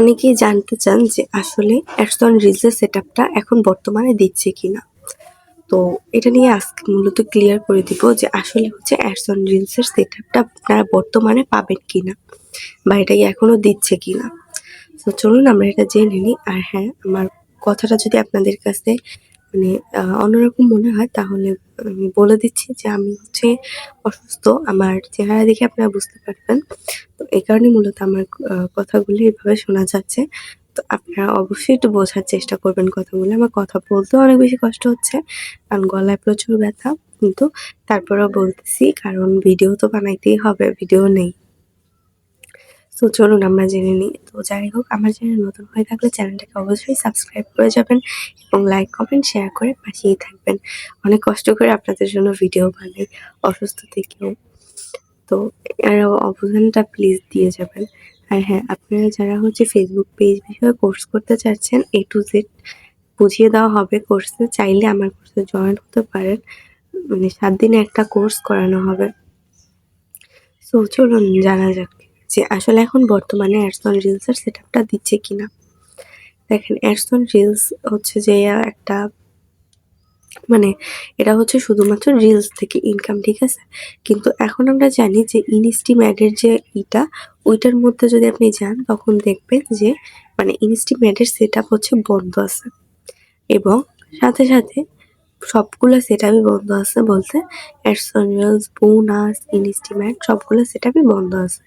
অনেকেই জানতে চান যে আসলে অ্যাডসন রিলসের সেট এখন বর্তমানে দিচ্ছে কিনা। তো এটা নিয়ে আজকে মূলত ক্লিয়ার করে দিব যে আসলে হচ্ছে অ্যাডসন রিলসের সেট আপটা আপনারা বর্তমানে পাবেন কিনা বা এটা কি এখনও দিচ্ছে কিনা। তো চলুন আমরা এটা জেনে নিই। আর হ্যাঁ আমার কথাটা যদি আপনাদের কাছে মানে অন্যরকম মনে হয়, তাহলে আমি বলে দিচ্ছি যে আমি হচ্ছে অসুস্থ। আমার চেহারা দেখে আপনারা বুঝতে পারবেন। তো এই কারণে মূলত আমার কথাগুলো এভাবে শোনা যাচ্ছে। তো আপনারা অবশ্যই একটু বোঝার চেষ্টা করবেন কথাগুলো। আমার কথা বলতেও অনেক বেশি কষ্ট হচ্ছে, কারণ গলায় প্রচুর ব্যথা। কিন্তু তারপরেও বলতেছি, কারণ ভিডিও তো বানাইতেই হবে, ভিডিও নেই। তো চলুন আমরা জেনে নিই। তো যাই হোক, আমার চ্যানেল নতুন হয়ে থাকলে চ্যানেলটাকে অবশ্যই সাবস্ক্রাইব করে যাবেন এবং লাইক, কমেন্ট, শেয়ার করে পাশেই থাকবেন। অনেক কষ্ট করে আপনাদের জন্য ভিডিও বানাই অসুস্থ থেকেও। তো আর অবদানটা প্লিজ দিয়ে যাবেন। আর হ্যাঁ আপনারা যারা হচ্ছে ফেসবুক পেজ বিষয়ে কোর্স করতে চাচ্ছেন এ টু জেড বুঝিয়ে দেওয়া হবে কোর্সে চাইলে আমার কোর্সে জয়েন হতে পারেন। মানে সাত দিনে একটা কোর্স করানো হবে। সো চলুন, জানা যাক। যে আসলে এখন বর্তমানে অ্যাডসন রিলসের সেট আপটা দিচ্ছে কিনা? দেখেন অ্যাডসন রিলস হচ্ছে যে একটা মানে এটা হচ্ছে শুধুমাত্র রিলস থেকে ইনকাম ঠিক আছে? কিন্তু এখন আমরা জানি যে ইনস্টিম্যাটের যে ইটা, ওইটার মধ্যে যদি আপনি যান, তখন দেখবেন যে মানে ইনস্টিম্যাটের সেট আপ হচ্ছে বন্ধ আছে। এবং সাথে সাথে সবগুলো সেট আপই বন্ধ আছে বলতে অ্যাডসন রিলস বোনাস ইনস্টিম্যাট সবগুলো সেট আপই বন্ধ আছে।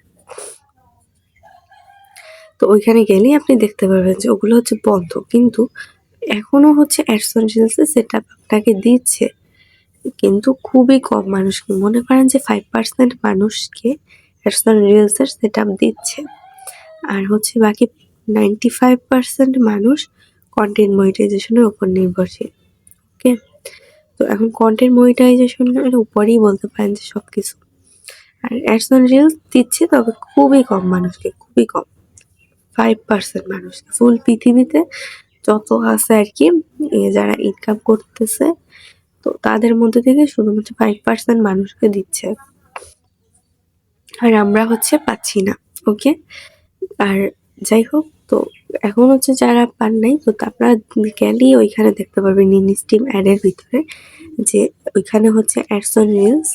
তো ওইখানে গেলেই আপনি দেখতে পারবেন যে ওগুলো হচ্ছে বন্ধ। কিন্তু এখনও হচ্ছে অ্যাডসন রিলসে সেটা আপনাকে দিচ্ছে। কিন্তু খুবই কম মানুষকে মনে করেন যে ফাইভ পার্সেন্ট মানুষকে অ্যাডসন রিলসের সেট আপ দিচ্ছে। আর হচ্ছে বাকি নাইনটি ফাইভ পার্সেন্ট মানুষ কন্টেন্ট মনিটাইজেশনের উপর নির্ভরশীল। ওকে তো এখন কন্টেন্ট মনিটাইজেশনের উপরেই বলতে পারেন যে সব কিছু আর অ্যাডসন রিলস দিচ্ছে, তবে খুবই কম মানুষকে, খুবই কম। ফাইভ পার্সেন্ট মানুষ। ফুল পৃথিবীতে যত আছে আর কি যারা ইনকাম করতেছে, তো তাদের মধ্যে থেকে শুধুমাত্র ফাইভ পার্সেন্ট মানুষকে দিচ্ছে। আর আমরা হচ্ছে পাচ্ছি না ওকে আর যাই হোক, তো এখন হচ্ছে যারা পান নাই, তো আপনারা গেলেই ওইখানে দেখতে পাবেন পারবেন ইনস্টিম অ্যাডের ভিতরে, যে ওইখানে হচ্ছে অ্যাডসন রিলস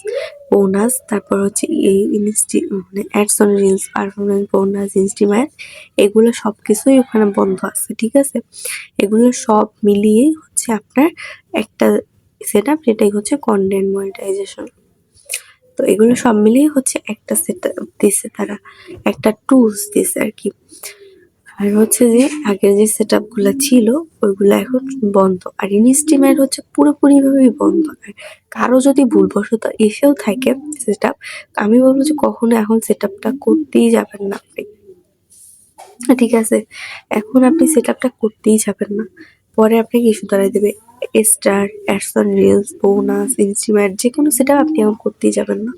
বোনাস তারপর হচ্ছে এই ইনস্টি মানে ads on reels performance bonus instream ad এগুলো সব কিছুই ওখানে বন্ধ আছে, ঠিক আছে? এগুলো সব মিলিয়েই হচ্ছে আপনার একটা সেট আপ যেটাই হচ্ছে কন্টেন্ট মনিটাইজেশন তো এগুলো সব মিলিয়ে হচ্ছে একটা সেট দিছে তারা, একটা টুলস দিছে আর কি। আর হচ্ছে যে আগের যে সেটগুলো ছিল, ওইগুলো এখন বন্ধ। আর ইনস্টিমেট হচ্ছে পুরোপুরিভাবেই বন্ধ। আর কারও যদি ভুলবশত এসেও থাকে সেট আমি বলব যে কখনো এখন সেট আপটা করতেই যাবেন না আপনি। ঠিক আছে? এখন আপনি সেট আপটা করতেই যাবেন না। পরে আপনাকে ইস্যু দাঁড়ায় দেবে। Star ads on reels bonus ইনস্টিমেট যে কোনো সেট আপনি এখন করতেই যাবেন না।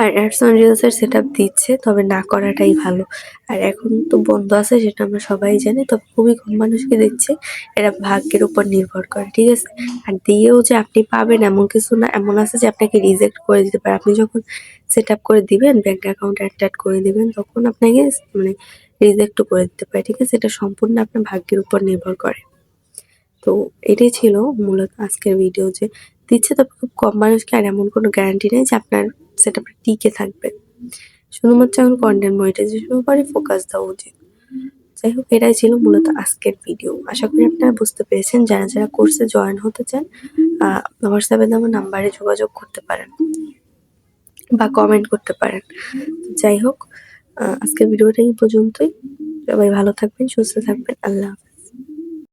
আর অ্যাডসন রিলসের সেট আপ দিচ্ছে, তবে না করাটাই ভালো। আর এখন তো বন্ধ আছে, সেটা আমরা সবাই জানি, তবে খুবই কম মানুষকে দিচ্ছে এরা ভাগ্যের উপর নির্ভর করে, ঠিক আছে? আর দিয়েও যে আপনি পাবেন এমন কিছু না, এমন আছে যে আপনাকে রিজেক্ট করে দিতে পারে। আপনি যখন সেট আপ করে দিবেন ব্যাঙ্ক অ্যাকাউন্ট অ্যাড করে দিবেন, তখন আপনাকে মানে রিজেক্টও করে দিতে পারে, ঠিক আছে? এটা সম্পূর্ণ আপনার ভাগ্যের উপর নির্ভর করে। তো এটাই ছিল মূলত আজকের ভিডিও যে দিচ্ছে, তবে খুব কম মানুষকে আর এমন কোনো গ্যারান্টি নেই যে আপনার সেটা টিকে থাকবে। শুধুমাত্র এখন কন্টেন্ট মনিটাইজেশনের উপরে ফোকাস দেওয়া উচিত। যাই হোক, এটাই ছিল মূলত আজকের ভিডিও আশা করি আপনারা বুঝতে পেরেছেন, যারা যারা কোর্সে জয়েন হতে চান হোয়াটসঅ্যাপে আমার নাম্বারে যোগাযোগ করতে পারেন বা কমেন্ট করতে পারেন। যাই হোক আজকের ভিডিওটা এই পর্যন্তই। সবাই ভালো থাকবেন, সুস্থ থাকবেন। আল্লাহ হাফেজ।